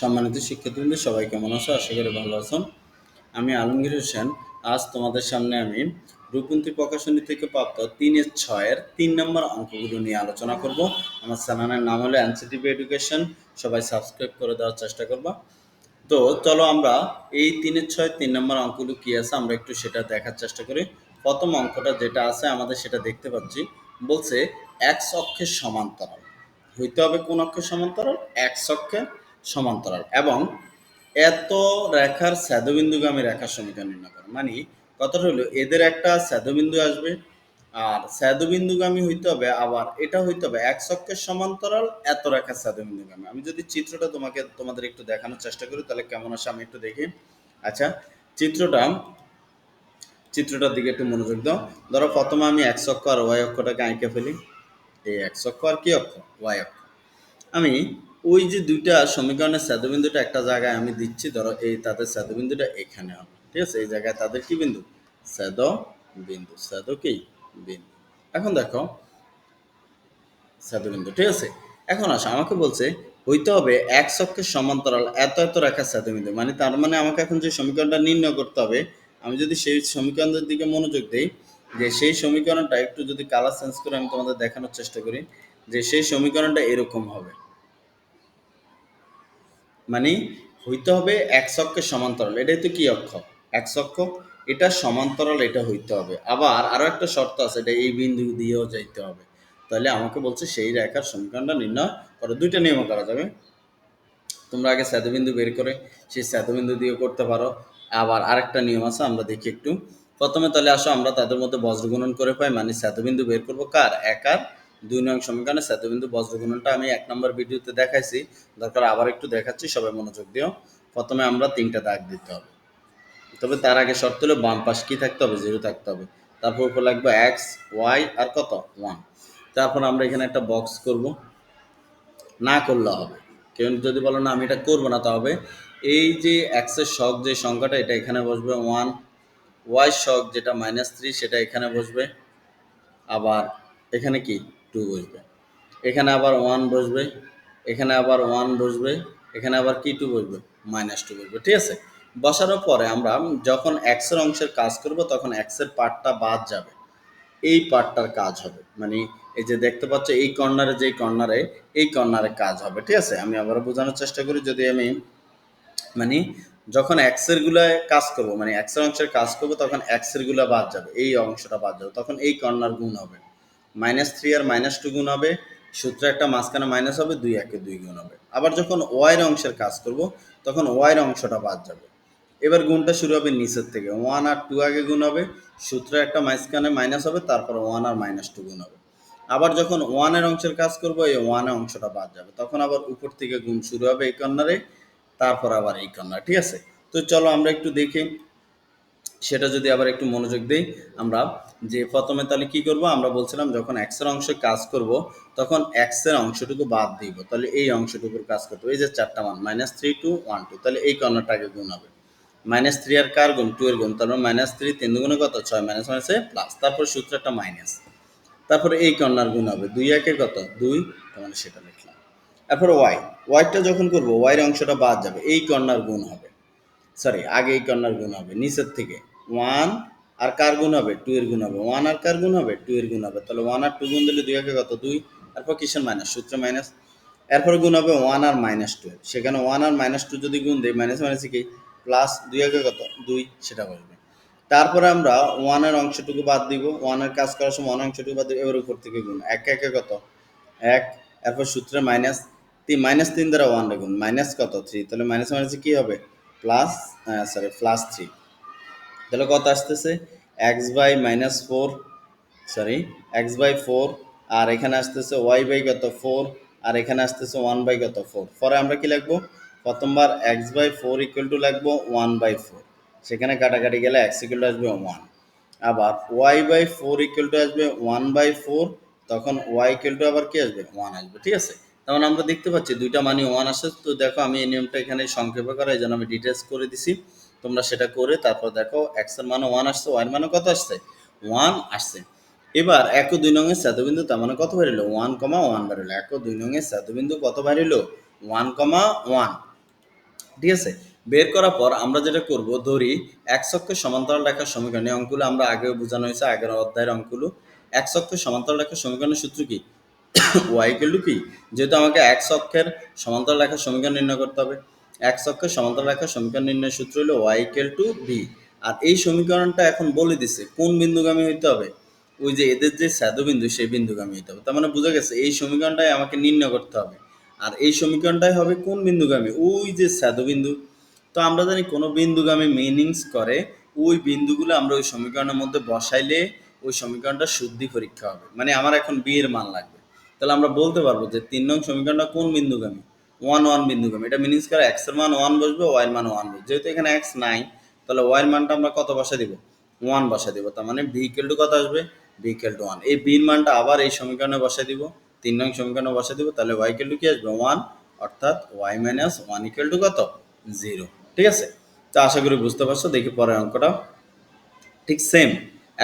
সম্মানিত শিক্ষার্থীবৃন্দ, সবাই কেমন আছো? আশা করি ভালো আছো। আমি আলমগীর হোসেন। আজ তোমাদের সামনে আমি রূপন্তী প্রকাশনী থেকে প্রাপ্ত তিনের ছয়ের তিন নম্বর অঙ্কগুলো নিয়ে আলোচনা করব। আমার চ্যানেলের নাম হলো এনসিটিভি এডুকেশন সবাই সাবস্ক্রাইব করে দেওয়ার চেষ্টা করবা। তো চলো আমরা এই তিনের ছয়, তিন নম্বর অঙ্কগুলো কী আছে আমরা একটু সেটা দেখার চেষ্টা করি। প্রথম অঙ্কটা যেটা আছে, আমাদের সেটা দেখতে পাচ্ছি। বলছে এক্স অক্ষের সমান্তরাল। হইতে হবে কোন অক্ষের সমান্তরাল? এক্স অক্ষের সমান্তরাল এবং এত রেখার স্যাদবিন্দুগামী রেখার সমীকরণ নির্ণয় করো। মানে কথাটা হলো, এদের একটা স্যাদবিন্দু আসবে আর স্যাদবিন্দুগামী হইতে হবে আবার এটা হইতে হবে এক অক্ষের সমান্তরাল, এত রেখার স্যাদবিন্দুগামী। আমি যদি চিত্রটা তোমাকে, তোমাদের একটু দেখানোর চেষ্টা করি, তাহলে কেমন আসে আমি একটু দেখি। আচ্ছা চিত্রটা, চিত্রটার দিকে একটু মনোযোগ দাও। ধরো প্রথমে আমি এক অক্ষ আর ওয়াই অক্ষটাকে আঁকে ফেলি। এই এক অক্ষ আর কি অক্ষ? ওয়াই অক্ষ। আমি ওই যে দুইটা সমীকরণের স্যাদবিন্দুটা একটা জায়গায় আমি দিচ্ছি, ধরো এই তাদের স্যাদবিন্দুটা এখানে হবে, ঠিক আছে? এই জায়গায় তাদের কি বিন্দু? স্যাদ বিন্দু স্যাদ কি? বিন্দু। এখন দেখো, স্যাদবিন্দু, ঠিক আছে? এখন আসো, আমাকে বলছে, হইতে হবে এক অক্ষের সমান্তরাল এত এত রেখা স্যাদবিন্দু মানে তার মানে আমাকে এখন যে সমীকরণটা নির্ণয় করতে হবে, আমি যদি সেই সমীকরণের দিকে মনোযোগ দিই, যে সেই সমীকরণটা একটু যদি কালার চেঞ্জ করে আমি তোমাদের দেখানোর চেষ্টা করি, যে সেই সমীকরণটা এরকম হবে। মানে হইতে হবে এক অক্ষের সমান্তরাল। এটাই তো কি অক্ষ? এক অক্ষ, এটা সমান্তরাল, এটা হইতে হবে। আবার আরও একটা শর্ত আছে, এটা এই বিন্দু দিয়েও যাইতে হবে। তাহলে আমাকে বলছে সেই রেখার সমীকরণটা নির্ণয় করো। দুইটা নিয়ম করা যাবে। তোমরা আগে স্যাদবিন্দু বের করে সেই স্যাদবিন্দু দিয়ে করতে পারো। আবার আরেকটা নিয়ম আছে, আমরা দেখি একটু। প্রথমে তাহলে আসো, আমরা তাদের মধ্যে বজ্রগুণন করে পাই মানে স্যাদবিন্দু বের করব কার? এক আর দুই নং সমীকরণে স্যাদবিন্দু বজ্রগুণনটা আমি এক নম্বর ভিডিওতে দেখাইছি। দরকার আবার একটু দেখাচ্ছি, সবাই মনোযোগ দিও। প্রথমে আমরা তিনটা দাগ দিতে হবে। তবে তার আগে শর্ত হলো বাম পাশ কি থাকতে হবে? জিরো থাকতে হবে। তারপর উপর লাগবে এক্স ওয়াই আর কত? ওয়ান তারপর আমরা এখানে একটা বক্স করব। না করলে হবে। কেউ যদি বলো না, আমি এটা করব না তাহলে এই যে এক্সের শখ যে সংখ্যাটা, এটা এখানে বসবে ওয়ান ওয়াই শখ যেটা মাইনাস থ্রি সেটা এখানে বসবে। আবার এখানে কি? টু বসবে। এখানে আবার ওয়ান বসবে, এখানে আবার ওয়ান বসবে, এখানে আবার কি টু বসবে? মাইনাস টু বসবে, ঠিক আছে? বসানোর পরে আমরা যখন এক্সের অংশের কাজ করব, তখন এক্সের পার্টটা বাদ যাবে। এই পার্টটার কাজ হবে। মানে এই যে দেখতে পাচ্ছ, এই কর্নারে যেই কর্নারে এই কর্নারে কাজ হবে, ঠিক আছে? আমি আবার বোঝানোর চেষ্টা করি, যদি আমি মানে যখন এক্সের গুলায় কাজ করব মানে এক্সের অংশের কাজ করব, তখন এক্সেরগুলা বাদ যাবে, এই অংশটা বাদ যাবে, তখন এই কর্নার গুণ হবে। মাইনাস থ্রি আর মাইনাস টু গুণ হবে। সূত্র একটা মাঝখানে মাইনাস হবে, দুই একে দুই গুণ হবে। আবার যখন ওয়াইয়ের অংশের কাজ করব, তখন ওয়াইয়ের অংশটা বাদ যাবে। এবার গুণটা শুরু হবে নিচের থেকে। ওয়ান আর টু আগে গুণ হবে, সূত্র একটা মাঝখানে মাইনাস হবে, তারপর ওয়ান আর মাইনাস টু গুণ হবে। আবার যখন ওয়ানের অংশের কাজ করব, এই ওয়ানের অংশটা বাদ যাবে। তখন আবার উপর থেকে গুণ শুরু হবে এই কর্নারে তারপর আবার এই কর্নার ঠিক আছে? তো চলো আমরা একটু দেখি। সেটা যদি আবার একটু মনোযোগ দিই আমরা, যে প্রথমে তাহলে কি করব? আমরা বলছিলাম যখন এক্সের অংশে কাজ করব, তখন এক্সের অংশটুকু বাদ দিব। তাহলে এই অংশটুকুর কাজ করতে এই যে চারটা মান minus three two one two তাহলে এই কর্নারটাকে গুণ হবে। মাইনাস থ্রি আর কার গুণ? টু এর গুণ। তারপর মাইনাস থ্রি তিন দুগুণে কত? ছয় মাইনাস মাইনাসে প্লাস তারপর সূত্র একটা মাইনাস তারপরে এই কর্নার গুণ হবে। দুই একে কত? দুই। তাহলে সেটা লিখলাম। তারপর ওয়াই ওয়াইটা যখন করব ওয়াইয়ের অংশটা বাদ যাবে। এই কর্নার গুণ হবে। সরি আগে এই কর্নার গুণ হবে। নিচের থেকে। ওয়ান আর কার গুণ হবে? টু এর গুণ হবে। ওয়ান আর কার গুণ হবে? টু এর গুণ হবে। তাহলে ওয়ান আর টু গুণ দিলে দুই একে কত? দুই। তারপর কিসের মাইনাস সূত্র মাইনাস এরপর গুণ হবে ওয়ান আর মাইনাস টু সেখানে ওয়ান আর মাইনাস টু যদি গুণ দিই মাইনাস মাইনাস কি? প্লাস দুই আগে কত? দুই। সেটা বসবে। তারপরে আমরা ওয়ানের অংশটুকু বাদ দিব। ওয়ানের কাজ করার সময় ওয়ান অংশটুকু বাদ দিব। এবার উপর থেকে গুণ। এক, একে কত? এক। এরপর সূত্রে মাইনাস তিন। মাইনাস তিন দ্বারা ওয়ান গুণ। মাইনাস কত? থ্রি তাহলে মাইনাস মাইনাসে কি হবে? প্লাস সরি প্লাস থ্রি তাহলে কত আসতেছে? X by minus four sorry x by four আর এখানে আসতেছে ওয়াই বাই কত ফোর আর এখানে আসতেছে ওয়ান বাই কত ফোর পরে আমরা কি লিখব? প্রথমবার x by four equal to লাগবো ওয়ান বাই ফোর সেখানে কাটাকাটি গেলে এক্স ইকুয়াল টু আসবে ওয়ান আবার y by four equal to আসবে ওয়ান বাই ফোর তখন ওয়াই ইকুয়াল টু আবার কি আসবে? ওয়ান আসবে, ঠিক আছে? তখন আমরা দেখতে পাচ্ছি দুইটা মানি ওয়ান আসে। তো দেখো আমি এই নিয়মটা এখানে সংক্ষেপে করা এই জন্য আমি ডিটেলস করে দিছি। তোমরা সেটা করে তারপর দেখো এক্সের মানে ওয়ান আসছে এর মানে কত আসছে? ওয়ান আসছে। এবার এক ও দুই নঙের স্যাদবিন্দু তার মানে কত বেরোলো ওয়ান কমা ওয়ান বেরোলো এক ও দুই নঙের স্যাদবিন্দু কত বেরোলো ওয়ান কমা ওয়ান ঠিক আছে? বের করার পর আমরা যেটা করব, ধরি এক অক্ষের সমান্তরাল রেখার সমীকরণ অঙ্কগুলো আমরা আগেও বোঝানো হয়েছে, আগের অধ্যায়ের অঙ্কগুলো। এক অক্ষের সমান্তরাল রেখার সমীকরণের সূত্র কি? ওয়াই ইকুয়াল কি? যেহেতু আমাকে এক অক্ষের সমান্তরাল রেখার সমীকরণ নির্ণয় করতে হবে। এক অক্ষের সমান্তরাল রেখার সমীকরণ নির্ণয়ের সূত্র হলো ওয়াই ইকুয়াল টু বি আর এই সমীকরণটা এখন বলে দিছে, কোন বিন্দুগামী হইতে হবে? ওই যে এদের যে বিন্দু সেই বিন্দুগামী হইতে হবে। তার মানে বোঝা গেছে, এই সমীকরণটাই আমাকে নির্ণয় করতে হবে। আর এই সমীকরণটাই হবে কোন বিন্দুগামী? ওই যে বিন্দু তো আমরা জানি কোনো বিন্দুগামী মিনিংস করে, ওই বিন্দুগুলো আমরা ওই সমীকরণের মধ্যে বসাইলে ওই সমীকরণটা শুদ্ধি পরীক্ষা হবে। মানে আমার এখন বি এর মান লাগবে। তাহলে আমরা বলতে পারব যে তিন নং সমীকরণটা কোন বিন্দুগামী? ওয়ান ওয়ান বিন্দুগামী এটা মিনিংস করে এক্সের মান ওয়ান বসবে ওয়াই এর মান ওয়ান বসবে। যেহেতু এখানে এক্স নাই, তাহলে ওয়াই এর মানটা আমরা কত বসা দিব? ওয়ান বসা দিব। তার মানে ভিকেল টু কত আসবে? ভিকেল টু ওয়ান এই বির মানটা আবার এই সমীকরণে বসা দিব। তিন নং সমীকরণে বসা দিব। তাহলে ওয়াই ইকুয়াল টু কি আসবে? ওয়ান অর্থাৎ y minus one equal to কত? জিরো ঠিক আছে? তো আশা করি বুঝতে পারছ। দেখি পরের অঙ্কটা। ঠিক সেম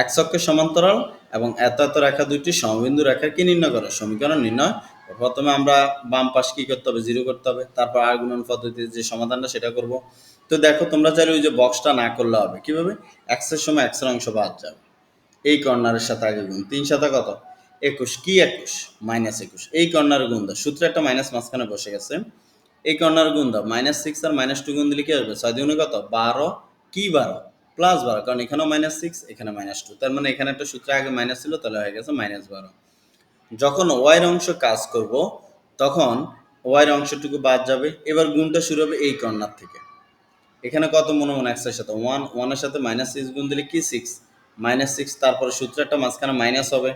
এক অক্ষের সমান্তরাল এবং এত এত রেখা দুইটি সমবিন্দু রেখার কি নির্ণয় করো। সমীকরণ নির্ণয় প্রথমে আমরা বাম পাশ কি করতে হবে? জিরো করতে হবে। তারপর আর গুণন পদ্ধতিতে যে সমাধানটা সেটা করব। তো দেখো, তোমরা চাইলে ওই যে বক্সটা না করলে হবে। কীভাবে? এক্সের সময় এক্সের অংশ বাদ যাবে। এই কর্নারের সাথে আগে গুণ। তিন সাথে কত? একুশ। কি একুশ? মাইনাস একুশ। এই কর্নারের গুণ দাও। সূত্রে একটা মাইনাস মাঝখানে বসে গেছে। এই কর্নার গুণ দাও। মাইনাস সিক্স আর মাইনাস টু গুণ দিলে কি আসবে? ছয় দুগুণে কত? বারো। কি বারো? প্লাস বারো। কারণ এখানেও মাইনাস সিক্স এখানে মাইনাস টু তার মানে এখানে একটা সূত্র আগে মাইনাস ছিল, তাহলে হয়ে গেছে মাইনাস বারো। যখন ওয়াইয়ের অংশ কাজ করব, তখন ওয়াইয়ের অংশটুকু বাদ যাবে, এবার গুণটা শুরু হবে এই কর্নার থেকে। এখানে কত মনে মনে এক্সের সাথে? ওয়ান ওয়ানের সাথে মাইনাস সিক্স গুণ দিলে কি সিক্স মাইনাস সিক্স তারপরে সূত্র একটা মাঝখানে মাইনাস হবে।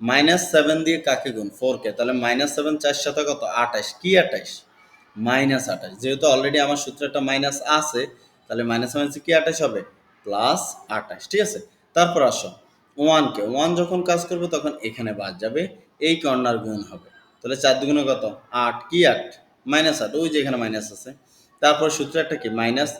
মাইনাস সেভেন দিয়ে কাকে গুণ? ফোর কে। তাহলে মাইনাস সেভেন চার সাথে কত? আঠাশ। কি আঠাশ? মাইনাস আঠাশ। যেহেতু অলরেডি আমার সূত্র একটা মাইনাস আছে, তাহলে মাইনাস মাইনাস কি আঠাশ হবে? প্লাস আঠাশ। ঠিক আছে? তারপর আসো। ওয়ানকে ওয়ান যখন কাজ করবে, তখন এখানে বাদ যাবে। এই কর্নার গুণ হবে। তাহলে চার দুগুণে কত? আট। কি আট? মাইনাস আট। ওই যে এখানে মাইনাস আছে। তারপর সূত্র একটা কি? মাইনাস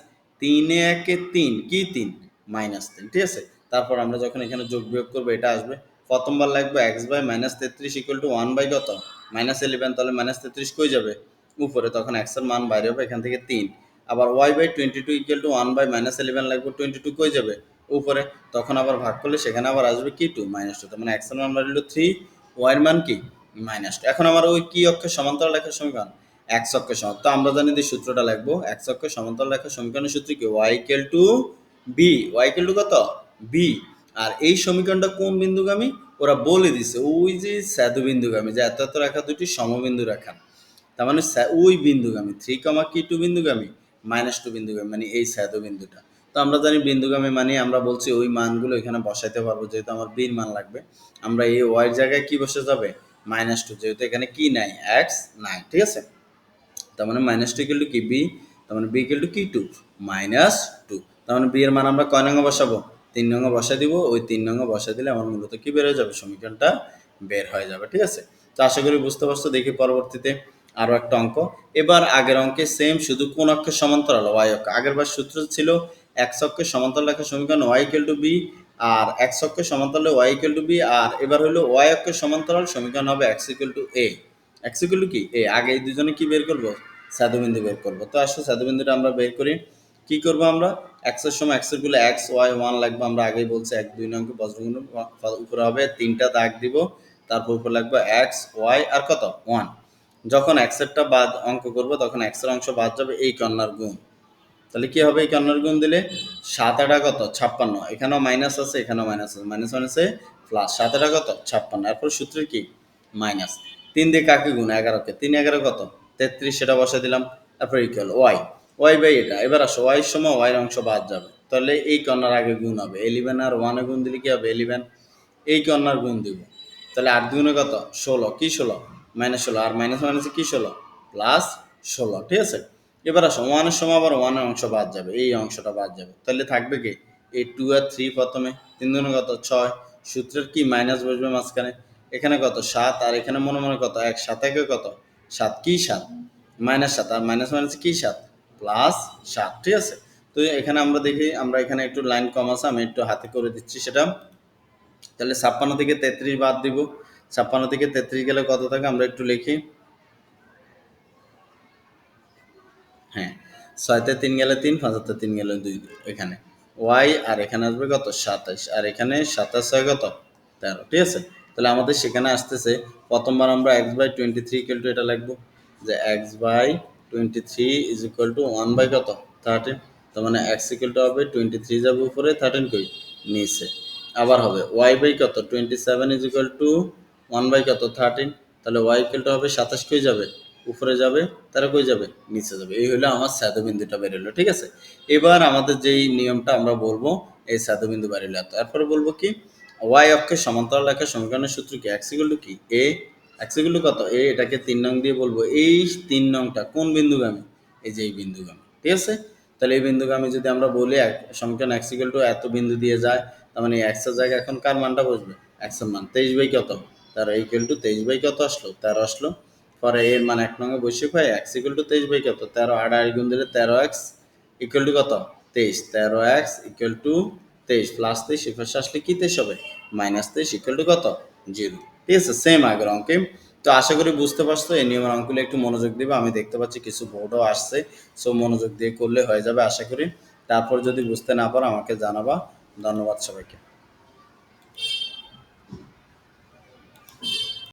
তিনে একে তিন। কি তিন? মাইনাস তিন। ঠিক আছে? তারপর আমরা যখন এখানে যোগ বিয়োগ করব, এটা আসবে। প্রথমবার লাগবে এক্স বাই মাইনাস তেত্রিশ ইকুয়াল টু ওয়ান বাই কত? মাইনাস ইলেভেন তাহলে মাইনাস তেত্রিশ কই যাবে? উপরে। তখন এক্সের মান বাইরে হবে এখান থেকে তিন। আবার y by twenty two equal to one by minus eleven লাগবে টোয়েন্টি টু কই যাবে? উপরে। তখন আবার ভাগ করলে সেখানে আবার আসবে কি টু মাইনাস টু তার মানে এক্সের মান বাড়লো থ্রি ওয়াই মান কি? Minus two. এখন আমার ওই কি অক্ষের সমান্তরাল লেখার সমীকরণ? এক অক্ষের সমান তো আমরা জানি যে সূত্রটা লিখব। এক অক্ষের সমান্তরাল লেখার সমীকরণের সূত্র কি? Y equal to b. Y equal to কত? বি। আর এই সমীকরণটা কোন বিন্দুগামী? ওরা বলে দিছে, ওই যে স্যাদু বিন্দুগামী, যে এত এত রেখা দুটি সমবিন্দু রেখা। তার মানে ওই বিন্দুগামী থ্রি কমা কি টু বিন্দুগামী? মাইনাস টু বিন্দুগামী মানে এই স্যাদু বিন্দুটা। তো আমরা জানি বিন্দুগামী মানে আমরা বলছি ওই মানগুলো এখানে বসাইতে পারব, যেহেতু আমার বির মান লাগবে। আমরা এই ওয়াই জায়গায় কি বসে যাবে? মাইনাস টু যেহেতু এখানে কি নাই এক্স নাই, ঠিক আছে? তার মানে মাইনাস টু ইকুয়াল টু কি? বি তার মানে বি ইকুয়াল টু কি? টু মাইনাস টু তার মানে বি এর মান আমরা কয় নঙ্গে বসাবো? তিন নঙ্গে বসা দিব, ওই তিন নঙ্গে বসা দিলে আমার মূলত কি বের হয়ে যাবে? সমীকরণটা বের হয়ে যাবে, ঠিক আছে? তো আশা করি বুঝতে পারছ, দেখি পরবর্তীতে আরও একটা অঙ্ক। এবার আগের অঙ্কে সেম শুধু কোন অক্ষের সমান্তরাল ওয়াই অক্ষ। আগের বার সূত্র ছিল এক অক্ষের সমান্তরাল লেখার সমীকরণ ওয়াই ইকুয়াল টু বি আর এক্স অক্ষের সমান্তরালে ওয়াই ইকুয়াল টু বি আর এবার হলো ওয়াই অক্ষের সমান্তরাল সমীকরণ হবে x equal to a x equal to কি? এ আগে এই দুজনে কি বের করব? সাধুবিন্দু বের করব। তো আসলে সাধুবিন্দুটা আমরা বের করি। কি করব আমরা? এক্সের সময় এক্সেরগুলো এক্স ওয়াই ওয়ান লাগবে। আমরা আগেই বলছি এক, দুই নঙ্ক বজ্রগুণ উপরে হবে তিনটা দাগ দিব। তারপর উপর লাগবে এক্স ওয়াই আর কত? ওয়ান যখন এক্সেরটা বাদ অঙ্ক করব, তখন এক্সের অংশ বাদ যাবে এই কর্নার গুণ। তাহলে কি হবে? এই কর্নার গুণ দিলে সাত আটা কত? ছাপ্পান্ন। এখানেও মাইনাস আছে, এখানেও মাইনাস আছে। মাইনাস মাইনাসে প্লাস সাত আটা কত? ছাপ্পান্ন। এরপর সূত্রের কি? মাইনাস তিন দিয়ে কাকে গুণ? এগারোকে। তিন, এগারো কত? তেত্রিশ, সেটা বসে দিলাম। তারপর ইকুয়াল ওয়াই ওয়াই বাই এটা। এবার আসো ওয়াই সময় ওয়াইয়ের অংশ বাদ যাবে। তাহলে এই কর্নার আগে গুণ হবে। এলিভেন আর ওয়ানে গুণ দিলে কি হবে? এলিভেন এই কর্নার গুণ দিব। তাহলে আট গুণে কত? ষোলো। কি ষোলো? মাইনাস ষোলো। আর মাইনাস মাইনাসে কি ষোলো? প্লাস ষোলো। ঠিক আছে? এবার আসো ওয়ানের সময় আবার ওয়ানের অংশ বাদ যাবে, এই অংশটা বাদ যাবে। তাহলে থাকবে কি? এই টু আর থ্রি প্রথমে, তিন দুনে কত? ছয়। সূত্রের কি মাইনাস বসবে মাঝখানে? এখানে কত? সাত। আর এখানে মনে মনে কত? এক। সাত একে কত? সাত। কি সাত? মাইনাস সাত। আর মাইনাস মাইনাস কি সাত? প্লাস সাত। ঠিক আছে? তো এখানে আমরা দেখি, আমরা এখানে একটু লাইন কম আছে, আমি একটু হাতে করে দিচ্ছি সেটা। তাহলে ছাপ্পান্ন থেকে তেত্রিশ বাদ দিব। ছাপ্পান্ন থেকে তেত্রিশ গেলে কত থাকে? আমরা একটু লিখি। হ্যাঁ ছয়তে তিন গেলে তিন, পাঁচতে তিন গেলে দুই, এখানে। ওয়াই আর এখানে আসবে কত? সাতাইশ আর এখানে সাতাশ ছয় কত? তেরো, ঠিক আছে? তাহলে আমাদের সেখানে আসতেছে, প্রথমবার আমরা x by twenty three equal to এটা লিখব, যে x by twenty three is equal to one by কত? থার্টিন তার মানে এক্স ইকুয়াল টু হবে টোয়েন্টি থ্রি যাবে উপরে থার্টিন কই? নিচে। আবার হবে ওয়াই বাই কত? Twenty seven is equal to one by কত? থার্টিন তাহলে ওয়াই ইকুয়াল টু হবে সাতাশ কই যাবে? উপরে যাবে, তারা কই যাবে? নিচে যাবে। এই হলো আমার স্যাদবিন্দুটা বেরোলো ঠিক আছে? এবার আমাদের যেই নিয়মটা আমরা বলব, এই স্যাদবিন্দু বেরোলো তারপরে বলব কি ওয়াই অক্ষের সমান্তরাল রেখার সমীকরণের সূত্র কি? এক্স ইকুয়াল টু কি? এ টু কত? এ এটাকে তিন নং দিয়ে বলব। এই তিন নংটা কোন বিন্দুগামী? এই যে এই বিন্দুগামী, ঠিক আছে? তাহলে এই বিন্দুগামী যদি আমরা বলি সমীকরণ এক্স ইকুয়াল টু এত বিন্দু দিয়ে যায়, তার মানে এক্সের জায়গায় এখন কার মানটা বসবে? এক্সের মান। তেইশ বাই কত? তার ইকুয়াল টু তেইশ বাই কত আসলো? তেরো আসলো পরে এর মান এক নঙ্গে বসে পাই এক্স ইকুয়াল টু তেইশ বাই কত? তেরো আড়াই গুণ দিলে তেরো এক্স ইকুয়াল টু কত? তেইশ, তেরো এক্স ইকুয়াল টু তেইশ প্লাস তেইশ এ আসলে কি তেইশ হবে? মাইনাস তেইশ ইকুয়াল টু কত? জিরো ঠিক আছে সেম আগের অঙ্কে। তো আশা করি বুঝতে পারছ, এই নিয়মের অঙ্কগুলো একটু মনোযোগ দিবে। আমি দেখতে পাচ্ছি কিছু বোর্ডও আসছে সো মনোযোগ দিয়ে করলে হয়ে যাবে, আশা করি। তারপর যদি বুঝতে না পারো, আমাকে জানাবা। ধন্যবাদ সবাইকে।